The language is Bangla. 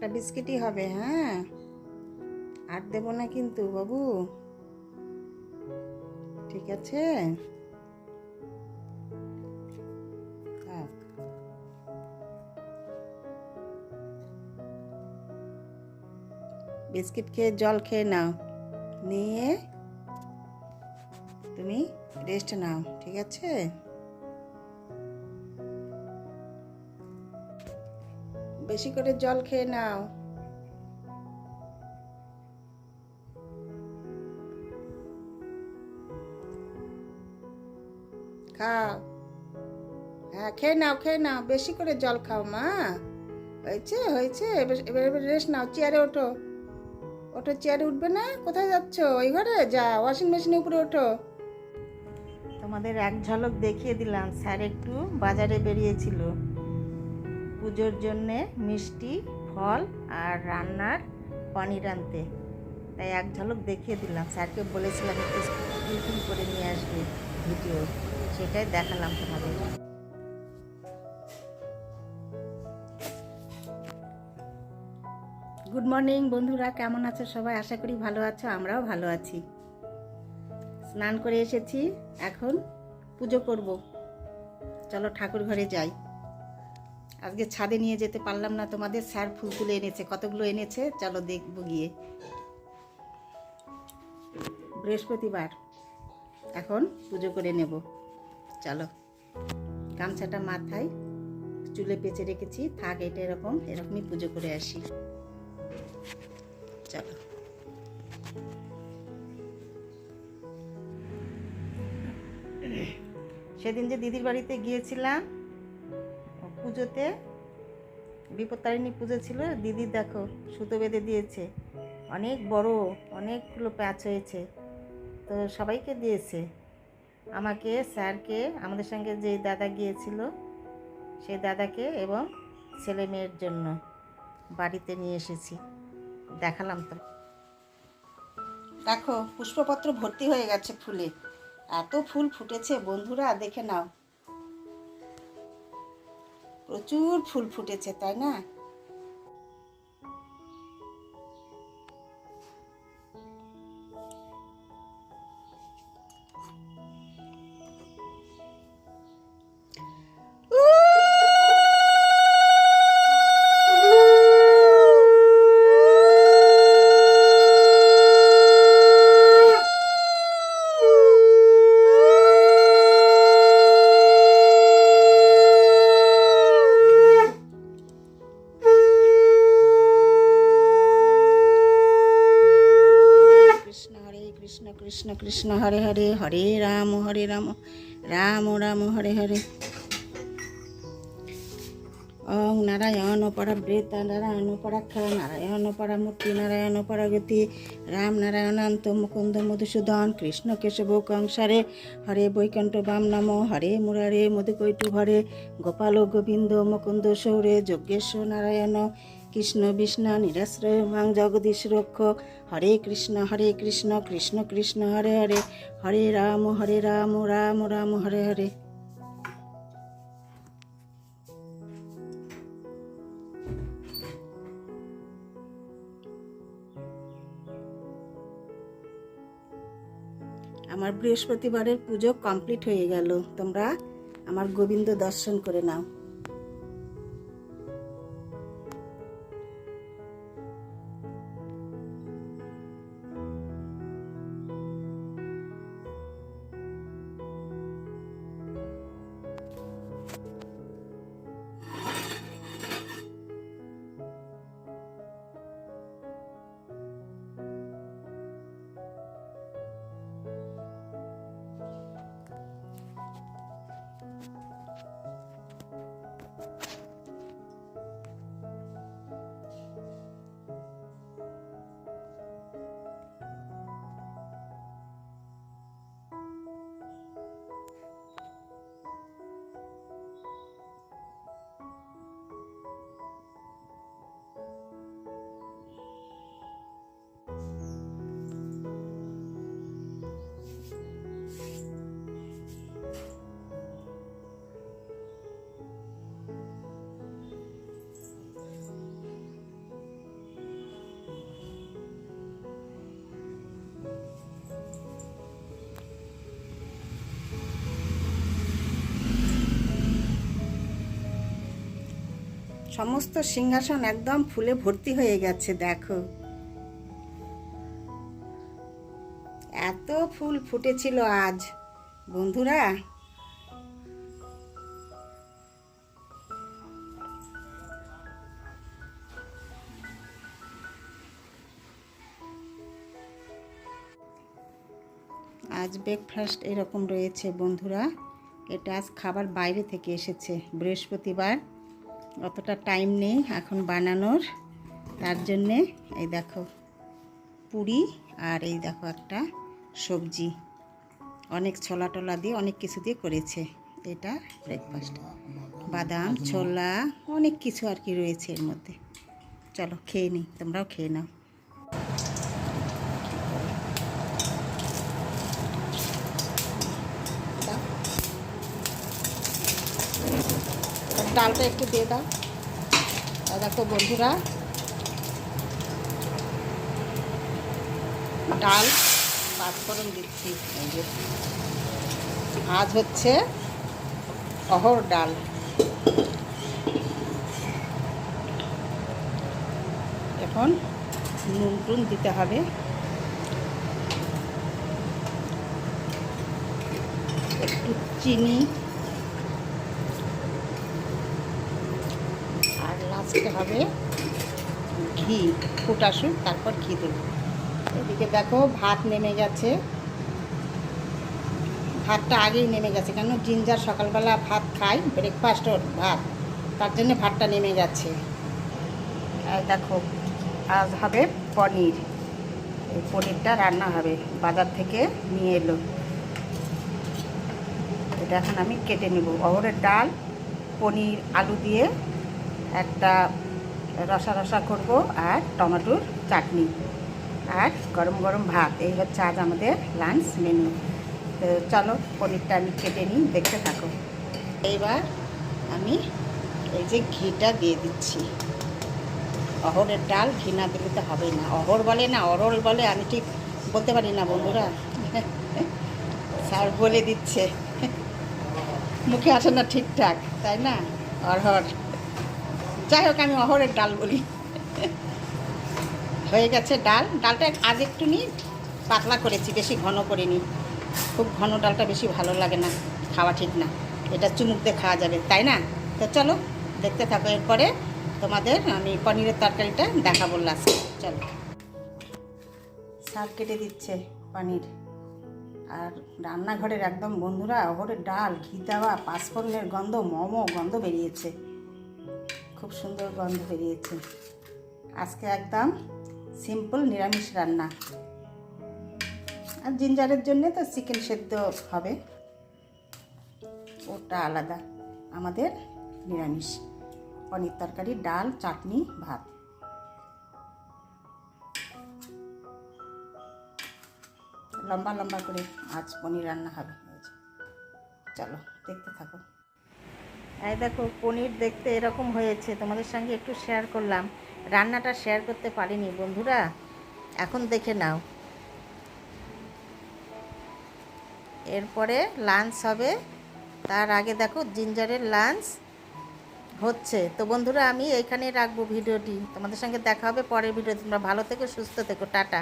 একটা বিস্কিটই হবে হ্যাঁ? আর দেবো না কিন্তু, বাবু। ঠিক আছে? থাক। বিস্কিট খেয়ে, জল খেয়ে নাও। নিয়ে তুমি রেস্ট নাও, ঠিক আছে? বেশি করে জল খেয়ে নাও। খাও। হ্যাঁ খেয়ে নাও খেয়ে নাও, বেশি করে জল খাও মা। হয়েছে হয়েছে, এবার এবার রেস্ট নাও, চেয়ারে ওঠো। ওঠো, চেয়ারে উঠবে না? কোথায় যাচ্ছ? ওই ঘরে? যা, ওয়াশিং মেশিনের উপরে ওঠো। তোমাদের এক ঝলক দেখিয়ে দিলাম, স্যার একটু বাজারে বেরিয়েছিল। পুজোর জন্যে মিষ্টি, ফল আর রান্নার পনির আনতে। তাই এক ঝলক দেখিয়ে দিলাম। স্যারকে বলেছিলাম একটু টিফিন করে নিয়ে আসবে ভিডিও। সেটাই দেখালাম তোমাদের। গুড মর্নিং বন্ধুরা। কেমন আছো সবাই? আশা করি ভালো আছো, আমরাও ভালো আছি। স্নান করে এসেছি। এখন পুজো করব। চলো ঠাকুর ঘরে যাই। আজকে ছাদে নিয়ে যেতে পারলাম না, তোমাদের স্যার ফুল তুলে এনেছে, কতগুলো এনেছে? চলো দেখব গিয়ে। বৃহস্পতিবার, এখন পুজো করে নেব। চলো, গামছাটা মাথায়, চুলে পেঁচে রেখেছি, থাক এটা এরকম, এরকমই পুজো করে আসি। চলো। সেদিন যে দিদির বাড়িতে গিয়েছিলাম পুজোতে বিপত্তারিণী পুজো ছিল। দিদি দেখো, সুতো বেঁধে দিয়েছে। অনেক বড়, অনেকগুলো প্যাচ হয়েছে। তো সবাইকে দিয়েছে। আমাকে, স্যারকে, আমাদের সঙ্গে যে দাদা গিয়েছিল, সেই দাদাকে এবং ছেলে মেয়ের জন্য বাড়িতে নিয়ে এসেছি। দেখালাম তো। দেখো, পুষ্পপত্র ভর্তি হয়ে গেছে ফুলে। এত ফুল ফুটেছে, বন্ধুরা দেখে নাও। প্রচুর ফুল ফুটেছে তাই না? কৃষ্ণ হরে হরে হরে রাম হরে রাম রাম রাম, হরে হরে। ওং নারায়ণ পরব্রেতা নারায়ণ পরাক্ষর নারায়ণ পরামূর্তি, নারায়ণ পরাগতি, রাম নারায়ণান্ত মুকুন্দ মধুসূদন, কৃষ্ণ কেশব কংসারে, হরে বৈকণ্ঠ বাম নাম, হরে মুরারে, মধুকৈটু হরে, গোপাল গোবিন্দ মুকুন্দ সৌরে যজ্ঞেশ্বর নারায়ণ কৃষ্ণ বিষ্ণু নিরাশ্রয় মাং জগদীশ রক্ষক হরে কৃষ্ণ হরে কৃষ্ণ কৃষ্ণ কৃষ্ণ, হরে হরে। হরে রাম হরে রাম রাম রাম, হরে হরে। আমার বৃহস্পতিবারের পুজো কমপ্লিট হয়ে গেল। তোমরা আমার গোবিন্দ দর্শন করে নাও। সমস্ত সিংহাসন একদম ফুলে ভর্তি হয়ে গেছে, দেখো। এত ফুল ফুটেছিল আজ, বন্ধুরা। আজ ব্রেকফাস্ট এরকম রয়েছে, বন্ধুরা। এটা আজ খাবার বাইরে থেকে এসেছে, বৃহস্পতিবার। অতটা টাইম নেই এখন বানানোর। তার জন্যে এই দেখো পুরি আর এই দেখো একটা সবজি। অনেক ছোলা টোলা দিয়ে অনেক কিছু দিয়ে করেছে। এটা ব্রেকফাস্ট বাদাম, ছোলা, অনেক কিছু আর কি রয়েছে এর মধ্যে। চলো খেয়ে নিই, তোমরাও খেয়ে নাও। ডালটা একটু দিয়ে দাও। দেখো বন্ধুরা, ডাল পাঁচফোড়ন দিচ্ছি। আজ হচ্ছে অহর ডাল। এখন নুন টুন দিতে হবে। একটু চিনি লাস্টে হবে ঘি ফুটাসুক তারপর ঘি দেব। এদিকে দেখো ভাত নেমে গেছে। ভাতটা আগেই নেমে গেছে কেন জিঞ্জার সকালবেলা ভাত খাই ব্রেকফাস্ট ওর ভাত, তার জন্য ভাতটা নেমে গেছে। দেখো, আজ হবে পনির। এই পনিরটা রান্না হবে, বাজার থেকে নিয়ে এলো। এটা এখন আমি কেটে নেব। অহরের ডাল, পনির, আলু দিয়ে একটা রসা রসা করব আর টমেটোর চাটনি আর গরম গরম ভাত, এই হচ্ছে আজ আমাদের লাঞ্চ মেনু তো চলো, পনিরটা আমি কেটে নিই, দেখতে থাকো। এইবার আমি এই যে ঘিটা দিয়ে দিচ্ছি। অহরের ডাল ঘি না দিলে তো হবে না। অহর বলে না, অরল বলে, আমি ঠিক বলতে পারি না, বন্ধুরা। স্যার বলে দিচ্ছে। মুখে আসে না ঠিকঠাক, তাই না? অরহর। যাই হোক, আমি অহরের ডাল বলি। হয়ে গেছে ডাল। ডালটা আজ একটু নিই পাতলা করেছি, বেশি ঘন করিনি। খুব ঘন ডালটা বেশি ভালো লাগে না, খাওয়া ঠিক না। এটা চুমুক দিয়ে খাওয়া যাবে, তাই না? তো চলো, দেখতে থাকো এরপরে। তোমাদের আমি পনিরের তরকারিটা দেখাবো লাস্টে চলো। শাক কেটে দিচ্ছে পনির। আর রান্নাঘরের একদম বন্ধুরা, অহরের ডাল, ঘি দেওয়া, পাঁচফোড়নের গন্ধ, মোমো গন্ধ বেরিয়েছে। খুব সুন্দর গন্ধ বেরিয়েছে। আজকে একদম সিম্পল নিরামিষ রান্না। আর জিঞ্জারের জন্য তো চিকেন সেদ্ধ হবে। ওটা আলাদা। আমাদের নিরামিষ। পনির তরকারি, ডাল, চাটনি, ভাত। লম্বা লম্বা করে আজ পনির রান্না হবে। চলো, দেখতে থাকো। এই দেখো, পনির দেখতে এরকম হয়েছে। তোমাদের সঙ্গে একটু শেয়ার করলাম। রান্নাটা শেয়ার করতে পারিনি, বন্ধুরা। এখন দেখে নাও। এরপরে লাঞ্চ হবে। তার আগে দেখো জিঞ্জারের লাঞ্চ হচ্ছে। তো বন্ধুরা, আমি এইখানে রাখব ভিডিওটি। তোমাদের সঙ্গে দেখা হবে পরের ভিডিও তোমরা ভালো থেকো, সুস্থ থেকো। টাটা।